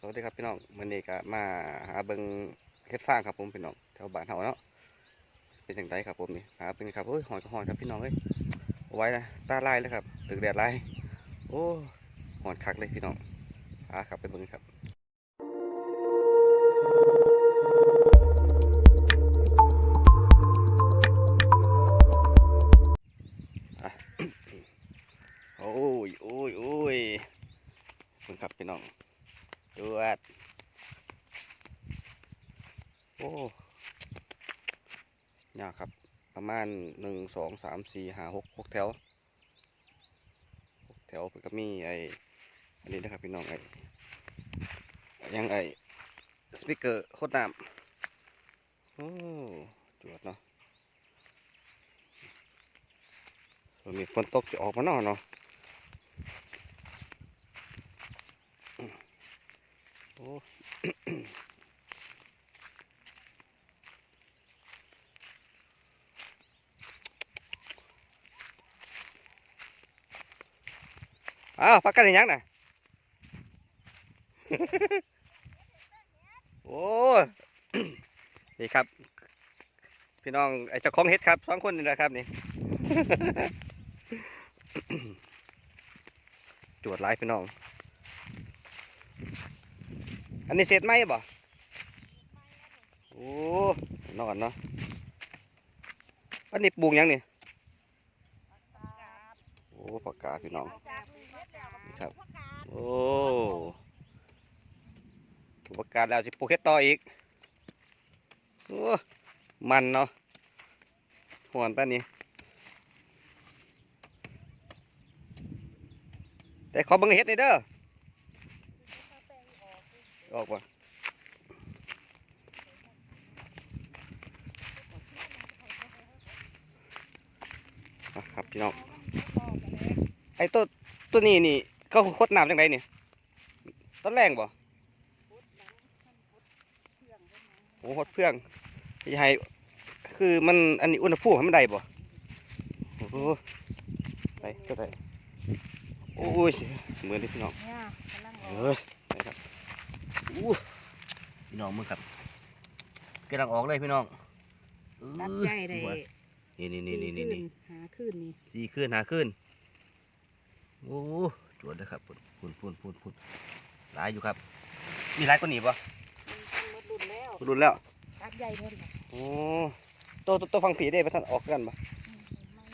สวัสดีครับพี่น้องมื่อนี้ก็มาหาเบิงเฮ็ดฟางครับผมพี่น้องแถวบ้านเฮาเนาะเป็นจังไดครับผมนี่หาเป็นครับเฮ้ยหอนก็หอนครับพี่น้องเอ้ยเอาไว้นะตาลายเลยครับ ตึกแดดลายโอ้หอนคักเลยพี่น้องหาครับไปเบิงครับ โอ้ยากครับประมาณหนึ่งสองสามสี่ห้าหกหกแถวหกแถวก็มีไออันนี้นะครับพี่น้องไอยังไอสปีกเกอร์โคตรน้ำโอ้จวดเนาะมีฝนตกจะออกมาเนาะเนาะ โอ้ อ้าวพักกันยังน่ะโอ้นี่ครับ พี่น้องไอ้เจ้าของเฮ็ดครับสองคนนี่แหละครับนี่จวดหลายพี่น้อง อันนี้เสร็จไหมบ่โอ้นอนเนาะอันนี้ปลูกยังนี่โอ้ผักกาพี่น้อง ครับ โอ้ปลูกผักกาดแล้วสิปลูกเฮ็ดต่ออีก โอ้ มันเนาะหวนป้านนี้ แต่ขอเบังเฮ็ดหน่อยเด้อ ออกป่ะอะครับพี่น้อง ไอ้ตัวตัวนี้นี่ เขาคดน้ำจังไดนี่ต้นแรงบ่โอ้หดเพื่องจะให้คือมันอันนี้อุณหภูมิมันได้บ่โอ้โหได้ก็ได้โอ้ยเหมือนที่พี่น้องเนี่ยกำลังอเออกอไปครับอู้พี่น้องมึงครับกำลังออกเลยพี่น้องตัดอื้อใหญ่ได้หัวนี่นี่นี่นี่นี่นี่หาขึ้นนี่สี่ขึ้นหาขึ้นโอ้ จวดเลยครับพุ่นพุ่นพุ่นพุ่นพุ่นหลายอยู่ครับ มีหลายกว่านี้ปะมันรุดแล้วรุนแล้วตัดใหญ่เพิ่นน่ะโอ้ตัวตัวตัวฟังผีได้ปะท่านออกกันปะ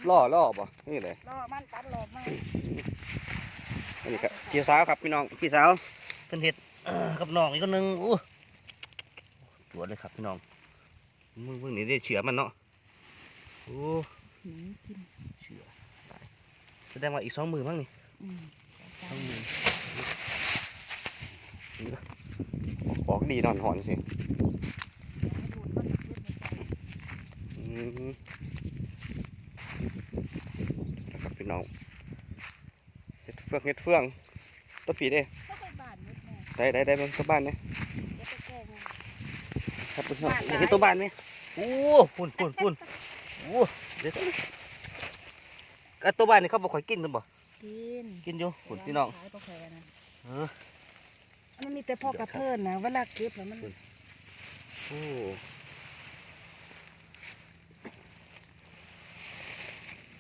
ล่อล่อปะนี่เลยรอมันตัดหลอกมาอันนี้ครับพี่สาวครับพี่น้องพี่สาวเพิ่นเฮ็ดเอ่อกับน้องอีกคนหนึงโอ้จวดเลยครับพี่น้องมึงมึงนี่ได้เฉือมันเนาะโอ้หืมกินเฉือตายแสดงว่าอีกสองมือมั้งนี่ อืมสองมือนี่ก็ออกดีนอนหอนสิอืมนะครับพี่น้องเฮ็ดเฟืองเฮ็ดเฟืองตัวปีเด้ก็ไปบ้านนิดแม่ได้ได้ได้เบิ่งตัวบ้านเนี่ยเดี๋ยวไปแก้ให้ครับพี่น้องบ้านหลายเห็นตัวบ้านไหมโอ้ปุ่นปุ่นปุ่นโอ้เดี๋ยวอะตัวบ้านนี่เขาบอกข่อยกินกันบ่ กินกินอยู่ปุ่นพี่น้องขายบ่แพงนะเอออันมันมีแต่พ่อกระเทินนะเวลาเก็บแล้วมันโอ้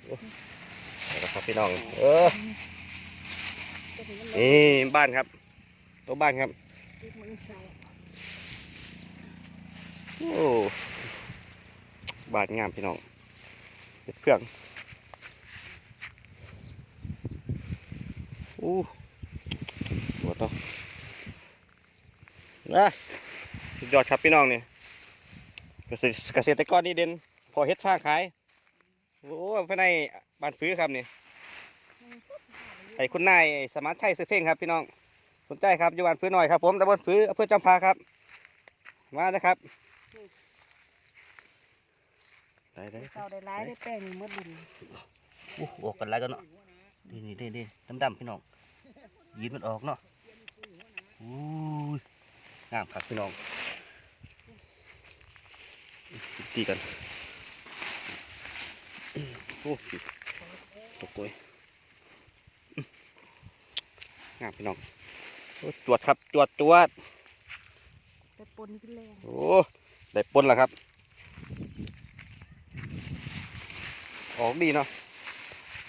โอ้เอาละครับพี่น้อง เออจะถึงมันนี่บ้านครับตัวบ้านครับติดมือใส่โอ้ บ้านงามพี่น้องเฮ็ดเครื่อง อู้หมดเนาะนะสุดยอดครับพี่น้องนี่เกษตรเกษตรกรนี่เด่นพอเฮ็ดฟางขาย โอ้ภายในบ้านพื้ครับนี่ไอ้คุณนายสมานชัยซื้อเพ่งครับพี่น้อง สนใจครับอยู่บ้านพื้หน่อยครับ ผมตำบลพื้ออำเภอจำพาครับ มานะครับได้ได้เก่าได้ร้ายได้แป้งนี่หมดดินโอ้ออกกันแล้วกันเนาะ นี่นี่นี่นี่ดำดำๆพี่น้องยีนมันออกเนาะอู้ยงามครับพี่น้องตีกันโอ้ยตกเลยงามพี่น้องโอ้จวดครับจวดจวดแต่ปนนี่เป็นแรงโอ้ได้ปนแล้วครับ ออกดีเนาะ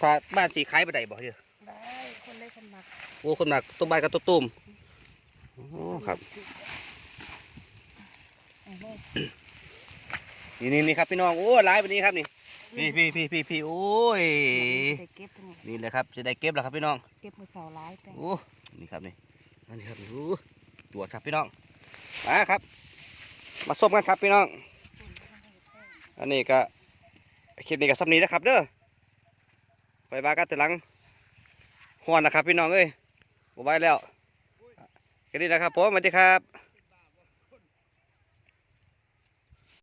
ถ้าบ้านสีขายไปได้บ่เด้อได้คนได้คนมักโอ้คนหนักตัวบ้านกับตัวตุ่มโอ้ครับเอาไว้นี่นี่นี่ครับพี่น้องโอ้หลายแบบนี้ครับนี่พี่พี่พี่พี่พี่โอ้ยได้เก็บตรงนี้นี่แหละครับจะได้เก็บแล้วครับพี่น้องเก็บมือเสาร้ายไปโอ้นี่ครับนี่อันนี้ครับนี่โอ้ตรวจครับพี่น้องมาครับ มาส้มกันครับพี่น้อง อันนี้ก็คลิปนี้ก็สับนี้นะครับเด้อ ไปบากันแต่หลังหอนนะครับพี่น้องเอ้ยบไหวแล้วแค่นี้นะครับผมสวัสดีครับ